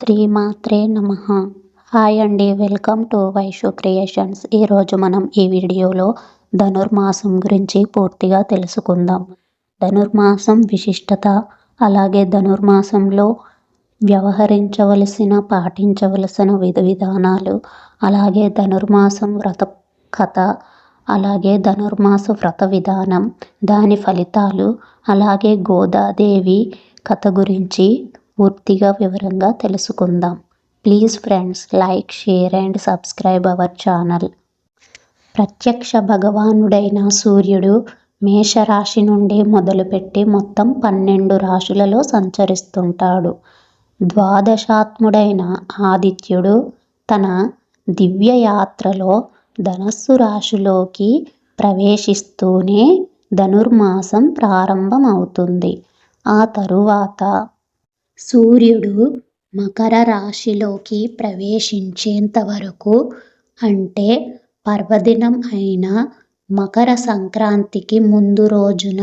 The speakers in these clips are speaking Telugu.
శ్రీమాత్రే నమ. హాయ్ అండి వెల్కమ్ టు వైషు క్రియేషన్స్. ఈరోజు మనం ఈ వీడియోలో ధనుర్మాసం గురించి పూర్తిగా తెలుసుకుందాం. ధనుర్మాసం విశిష్టత అలాగే ధనుర్మాసంలో వ్యవహరించవలసిన పాటించవలసిన విధి విధానాలు అలాగే ధనుర్మాసం వ్రత కథ అలాగే ధనుర్మాస వ్రత విధానం దాని ఫలితాలు అలాగే గోదాదేవి కథ గురించి పూర్తిగా వివరంగా తెలుసుకుందాం. Please friends like share and subscribe our channel ప్రత్యక్ష భగవానుడైన సూర్యుడు మేషరాశి నుండి మొదలుపెట్టి మొత్తం పన్నెండు రాశులలో సంచరిస్తుంటాడు. ద్వాదశాత్ముడైన ఆదిత్యుడు తన దివ్యయాత్రలో ధనస్సు రాశిలోకి ప్రవేశిస్తూనే ధనుర్మాసం ప్రారంభమవుతుంది. ఆ తరువాత సూర్యుడు మకర రాశిలోకి ప్రవేశించేంత వరకు అంటే పర్వదినం అయిన మకర సంక్రాంతికి ముందు రోజున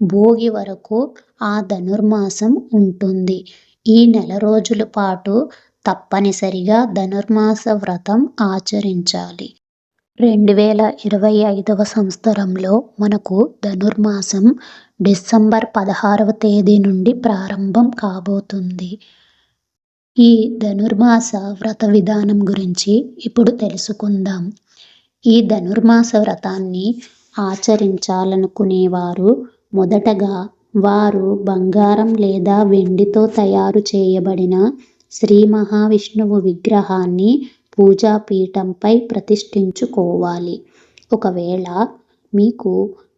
భోగి వరకు ఆ ధనుర్మాసం ఉంటుంది. ఈ నెల రోజుల పాటు తప్పనిసరిగా ధనుర్మాస వ్రతం ఆచరించాలి. రెండు వేల ఇరవై ఐదవ సంవత్సరంలో మనకు ధనుర్మాసం డిసెంబర్ పదహారవ తేదీ నుండి ప్రారంభం కాబోతుంది. ఈ ధనుర్మాస వ్రత విధానం గురించి ఇప్పుడు తెలుసుకుందాం. ఈ ధనుర్మాస వ్రతాన్ని ఆచరించాలనుకునేవారు మొదటగా వారు బంగారం లేదా వెండితో తయారు చేయబడిన శ్రీ మహావిష్ణువు విగ్రహాన్ని పూజాపీఠంపై ప్రతిష్ఠించుకోవాలి. ఒకవేళ మీకు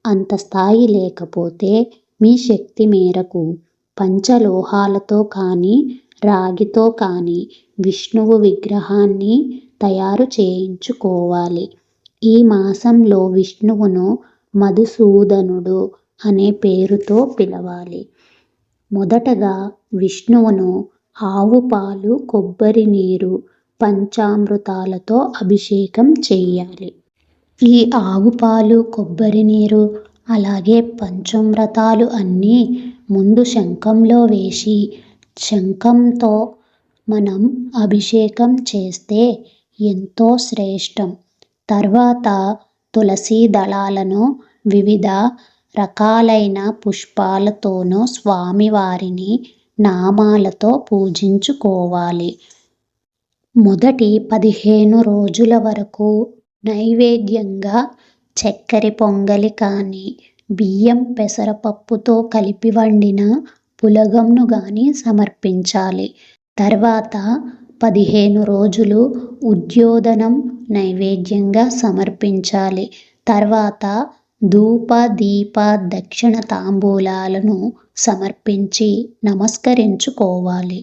అంత స్థాయి లేకపోతే మీ శక్తి మేరకు పంచలోహాలతో కానీ రాగితో కానీ విష్ణువు విగ్రహాన్ని తయారు చేయించుకోవాలి. ఈ మాసంలో విష్ణువును మధుసూదనుడు అనే పేరుతో పిలవాలి. మొదటగా విష్ణువును ఆవు పాలు కొబ్బరి నీరు పంచామృతాలతో అభిషేకం చేయాలి. ఈ ఆవుపాలు కొబ్బరి నీరు అలాగే పంచామృతాలు అన్నీ ముందు శంఖంలో వేసి శంఖంతో మనం అభిషేకం చేస్తే ఎంతో శ్రేష్టం. తర్వాత తులసీ దళాలను వివిధ రకాలైన పుష్పాలతోనూ స్వామివారిని నామాలతో పూజించుకోవాలి. మొదటి పదిహేను రోజుల వరకు నైవేద్యంగా చక్కెర పొంగలి కానీ బియ్యం పెసరపప్పుతో కలిపి వండిన పులగంను కానీ సమర్పించాలి. తర్వాత పదిహేను రోజులు ఉద్యోదనం నైవేద్యంగా సమర్పించాలి. తర్వాత ధూప దీప దక్షిణ తాంబూలాలను సమర్పించి నమస్కరించుకోవాలి.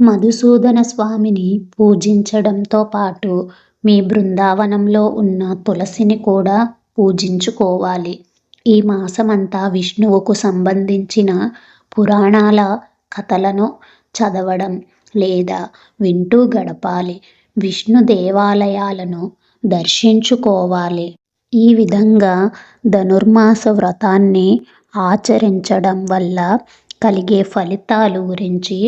మధుసూదన స్వామిని పూజించడంతో పాటు మీ బృందావనంలో ఉన్న తులసిని కూడా పూజించుకోవాలి. ఈ మాసమంతా విష్ణువుకు సంబంధించిన పురాణాల కథలను చదవడం లేదా వింటూ గడపాలి. విష్ణు దేవాలయాలను దర్శించుకోవాలి. ఈ విధంగా ధనుర్మాస వ్రతాన్ని ఆచరించడం వల్ల కలిగే ఫలితాలు గురించి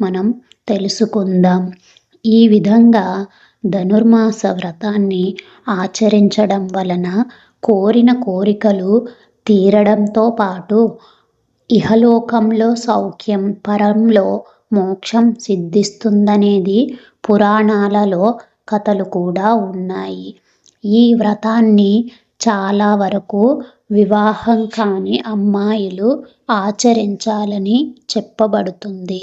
మనం తెలుసుకుందాం. ఈ విధంగా ధనుర్మాస వ్రతాన్ని ఆచరించడం వలన కోరిన కోరికలు తీరడంతో పాటు ఇహలోకంలో సౌఖ్యం పరంలో మోక్షం సిద్ధిస్తుందనేది పురాణాలలో కథలు కూడా ఉన్నాయి. ఈ వ్రతాన్ని చాలా వరకు వివాహం కాని అమ్మాయిలు ఆచరించాలని చెప్పబడుతుంది.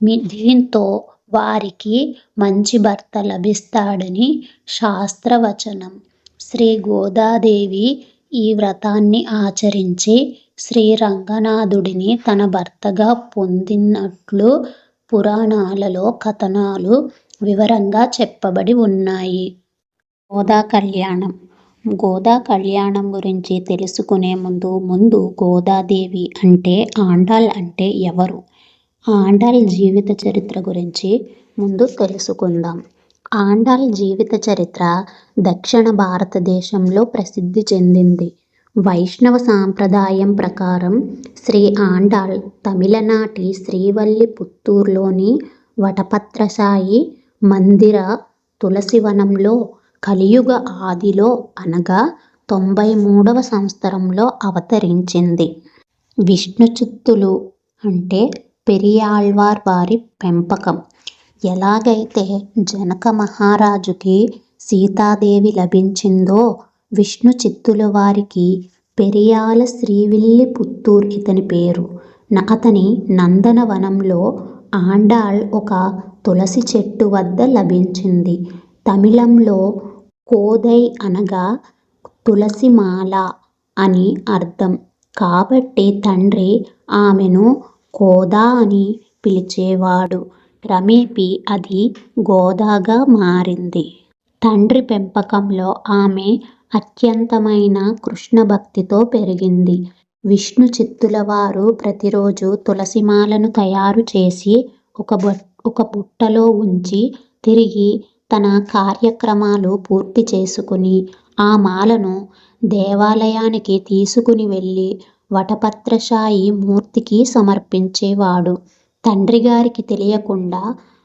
మీ దీంతో వారికి మంచి భర్త లభిస్తాడని శాస్త్రవచనం. శ్రీ గోదాదేవి ఈ వ్రతాన్ని ఆచరించి శ్రీ రంగనాథుడిని తన భర్తగా పొందినట్లు పురాణాలలో కథనాలు వివరంగా చెప్పబడి ఉన్నాయి. గోదా కళ్యాణం. గోదా కళ్యాణం గురించి తెలుసుకునే ముందు ముందు గోదాదేవి అంటే ఆండాల్ అంటే ఎవరు? ఆండాల్ జీవిత చరిత్ర గురించి ముందు తెలుసుకుందాం ఆండాల్ జీవిత చరిత్ర దక్షిణ భారతదేశంలో ప్రసిద్ధి చెందింది వైష్ణవ సాంప్రదాయం ప్రకారం శ్రీ ఆండాల్ తమిళనాటి శ్రీవల్లి పుత్తూరులోని వటపత్రసాయి మందిర తులసివనంలో కలియుగ ఆదిలో అనగా తొంభై మూడవ సంవత్సరంలో అవతరించింది. విష్ణుచిత్తులు అంటే పెరియాళ్వార్ వారి పెంపకం. ఎలాగైతే జనక మహారాజుకి సీతాదేవి లభించిందో విష్ణు చిత్తుల వారికి పెరియాల శ్రీవిల్లి పుత్తూర్ ఇతని పేరు. అతని నందనవనంలో ఆండాళ్ ఒక తులసి చెట్టు వద్ద లభించింది. తమిళంలో కోదై అనగా తులసిమాల అని అర్థం. కాబట్టి తండ్రి ఆమెను కోదా అని పిలిచేవాడు. రమేపి అది గోదాగా మారింది. తండ్రి పెంపకంలో ఆమె అత్యంతమైన కృష్ణ భక్తితో పెరిగింది. విష్ణు చిత్తుల వారు ప్రతిరోజు తులసిమాలను తయారుచేసి ఒక ఒక బుట్టలో ఉంచి తిరిగి తన కార్యక్రమాలు పూర్తి చేసుకుని ఆ మాలను దేవాలయానికి తీసుకుని వెళ్ళి వటపత్రశాయి మూర్తికి సమర్పించేవాడు. తండ్రిగారికి తెలియకుండా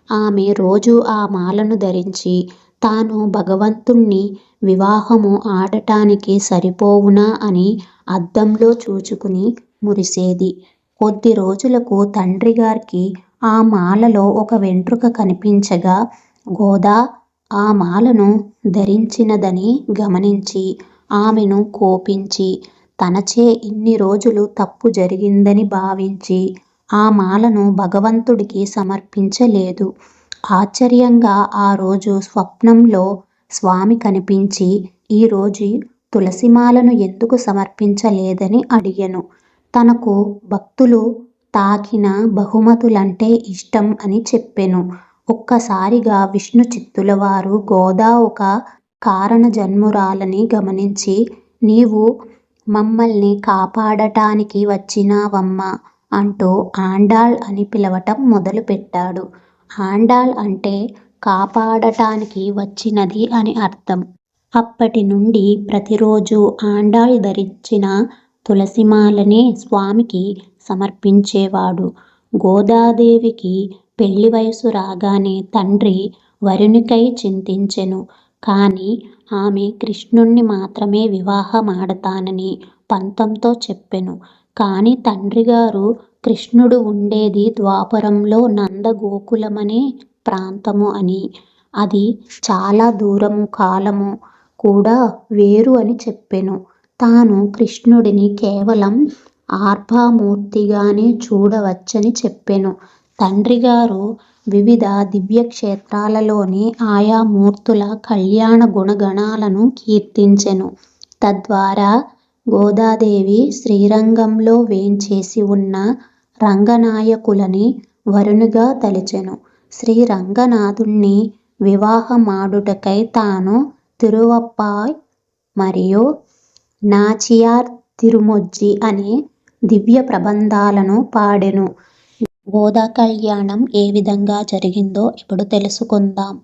ఆమె రోజూ ఆ మాలను ధరించి తాను భగవంతుణ్ణి వివాహము ఆడటానికి సరిపోవునా అని అద్దంలో చూచుకుని మురిసేది. కొద్ది రోజులకు తండ్రిగారికి ఆ మాలలో ఒక వెంట్రుక కనిపించగా గోదా ఆ మాలను ధరించినదని గమనించి ఆమెను కోపించి తనచే ఇన్ని రోజులు తప్పు జరిగిందని భావించి ఆ మాలను భగవంతుడికి సమర్పించలేదు. ఆశ్చర్యంగా ఆ రోజు స్వప్నంలో స్వామి కనిపించి ఈరోజు తులసిమాలను ఎందుకు సమర్పించలేదని అడిగాను తనకు భక్తులు తాకిన బహుమతులంటే ఇష్టం అని చెప్పెను. ఒక్కసారిగా విష్ణు చిత్తుల వారు గోదా ఒక కారణ జన్మురాలని గమనించి నీవు మమ్మల్ని కాపాడటానికి వచ్చినావమ్మా అంటూ ఆండాళ్ అని పిలవటం మొదలుపెట్టాడు. ఆండాళ్ అంటే కాపాడటానికి వచ్చినది అని అర్థం. అప్పటి నుండి ప్రతిరోజు ఆండాళ్ ధరించిన తులసిమాలనే స్వామికి సమర్పించేవాడు. గోదాదేవికి పెళ్ళివయసు రాగానే తండ్రి వరునికై చింతించెను. కానీ ఆమె కృష్ణుణ్ణి మాత్రమే వివాహమాడతానని పంతంతో చెప్పెను. కాని తండ్రిగారు కృష్ణుడు ఉండేది ద్వాపరంలో నందగోకులమనే ప్రాంతము అనీ, అది చాలా దూరము కాలము కూడా వేరు అని చెప్పెను. తాను కృష్ణుడిని కేవలం ఆర్భామూర్తిగానే చూడవచ్చని చెప్పెను. తండ్రిగారు వివిధ దివ్యక్షేత్రాలలోని ఆయా మూర్తుల కళ్యాణ గుణగణాలను కీర్తించెను. తద్వారా గోదాదేవి శ్రీరంగంలో వేంచేసి ఉన్న రంగనాయకులని వరునిగా తలచెను. శ్రీరంగనాథుణ్ణి వివాహమాడుటకై తాను తిరువప్పాయ్ మరియు నాచియార్ తిరుమొజ్జి అనే దివ్యప్రబంధాలను పాడెను. గోదాకళ్యాణం ఏ విధంగా జరిగిందో ఇప్పుడు తెలుసుకుందాం.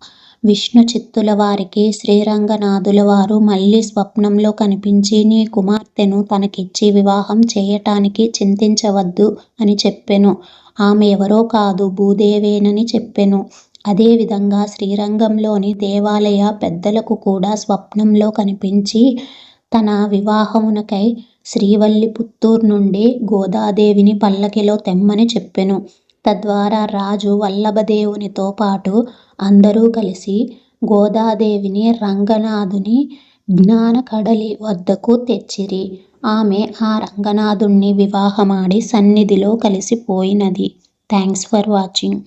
విష్ణు చిత్తుల వారికి శ్రీరంగనాథుల వారు మళ్ళీ స్వప్నంలో కనిపించి నీ కుమార్తెను తనకిచ్చి వివాహం చేయటానికి చింతించవద్దు అని చెప్పెను. ఆమె ఎవరో కాదు భూదేవేనని చెప్పెను. అదేవిధంగా శ్రీరంగంలోని దేవాలయ పెద్దలకు కూడా స్వప్నంలో కనిపించి తన వివాహమునకై శ్రీవిల్లిపుత్తూర్ నుండి గోదాదేవిని పల్లకిలో తెమ్మని చెప్పెను. తద్వారా రాజు వల్లభదేవునితో పాటు అందరూ కలిసి గోదాదేవిని రంగనాథుని జ్ఞాన కడలి వద్దకు తెచ్చిరి. ఆమె ఆ రంగనాథుణ్ణి వివాహమాడి సన్నిధిలో కలిసిపోయినది. Thanks for watching